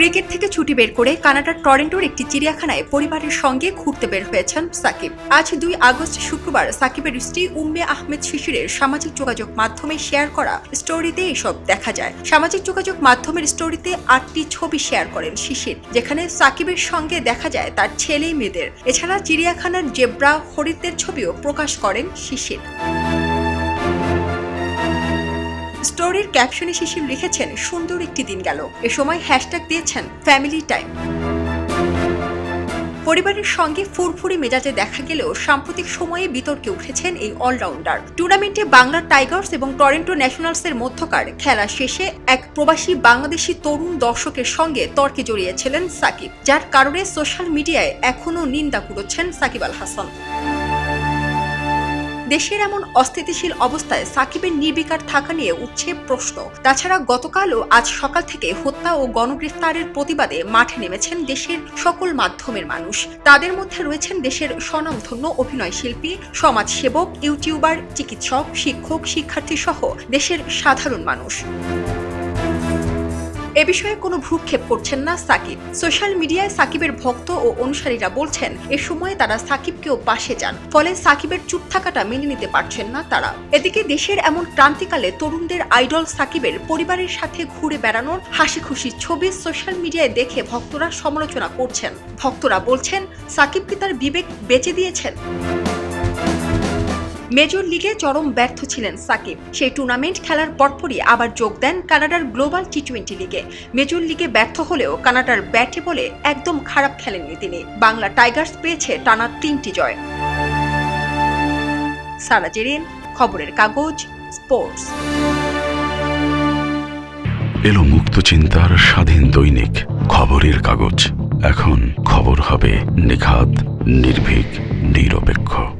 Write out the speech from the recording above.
Cricket থেকে ছুটি বের করে কানাডার টরেন্টোর একটি চিড়িয়াখানায় পরিবারের সঙ্গে ঘুরতে বের হয়েছেন সাকিব। আজ দুই আগস্ট শুক্রবার সাকিবের স্ত্রী উম্মে আহমেদ শিশিরের সামাজিক যোগাযোগ মাধ্যমে শেয়ার করা স্টোরিতে এসব দেখা যায়। সামাজিক যোগাযোগ মাধ্যমের স্টোরিতে আটটি ছবি শেয়ার করেন শিশির, যেখানে সাকিবের সঙ্গে দেখা যায় তার ছেলে মেয়েদের। এছাড়া চিড়িয়াখানার জেব্রা হরিণদের ছবিও প্রকাশ করেন শিশির। স্টোরির ক্যাপশনে শিশির লিখেছেন, সুন্দর একটি দিন গেল। এ সময় হ্যাশট্যাগ দিয়েছেন, ফ্যামিলি টাইম। পরিবারের সঙ্গে ফুরফুরি মেজাজে দেখা গেলেও সাম্প্রতিক সময়ে বিতর্কে উঠেছেন এই অলরাউন্ডার টুর্নামেন্টে বাংলা টাইগার্স এবং টরেন্টো ন্যাশনালসের মধ্যকার খেলা শেষে এক প্রবাসী বাংলাদেশি তরুণ দর্শকের সঙ্গে তর্কে জড়িয়েছিলেন সাকিব, যার কারণে সোশ্যাল মিডিয়ায় এখনও নিন্দা কুড়োচ্ছেন সাকিব আল হাসান। দেশের এমন অস্থিতিশীল অবস্থায় সাকিবের নির্বিকার থাকা নিয়ে উঠছে প্রশ্ন। তাছাড়া গতকালও আজ সকাল থেকে হত্যা ও গণগ্রেফতারের প্রতিবাদে মাঠে নেমেছেন দেশের সকল মাধ্যমের মানুষ। তাদের মধ্যে রয়েছেন দেশের স্বনামধন্য অভিনয় শিল্পী, সমাজসেবক, ইউটিউবার, চিকিৎসক, শিক্ষক শিক্ষার্থী সহ দেশের সাধারণ মানুষ। এ বিষয়ে কোনো ভ্রুক্ষেপ করছেন না সাকিব। সোশ্যাল মিডিয়ায় সাকিবের ভক্ত ও অনুসারীরা বলছেন, এ সময়ে তারা সাকিবকেও পাশে যান, ফলে সাকিবের চুপ থাকাটা মেনে নিতে পারছেন না তারা। এদিকে দেশের এমন ক্রান্তিকালে তরুণদের আইডল সাকিবের পরিবারের সাথে ঘুরে বেড়ানোর হাসি খুশি ছবি সোশ্যাল মিডিয়ায় দেখে ভক্তরা সমালোচনা করছেন। ভক্তরা বলছেন, সাকিবকে তার বিবেক বেঁচে দিয়েছেন। মেজর লিগে চরম ব্যর্থ ছিলেন সাকিব। সেই টুর্নামেন্ট খেলার পরপরই আবার যোগ দেন কানাডার গ্লোবাল টি টোয়েন্টি লিগে। মেজর লিগে ব্যর্থ হলেও কানাডার ব্যাটে বলে একদম খারাপ খেলেননি তিনি। বাংলা টাইগার্স পেয়েছে টানা তিনটি জয়। সারা জেরিন, খবরের কাগজ, স্পোর্টস। এলো মুক্ত চিন্তার স্বাধীন দৈনিক, খবরের কাগজ। এখন খবর হবে নিখাত, নির্ভীক, নিরপেক্ষ।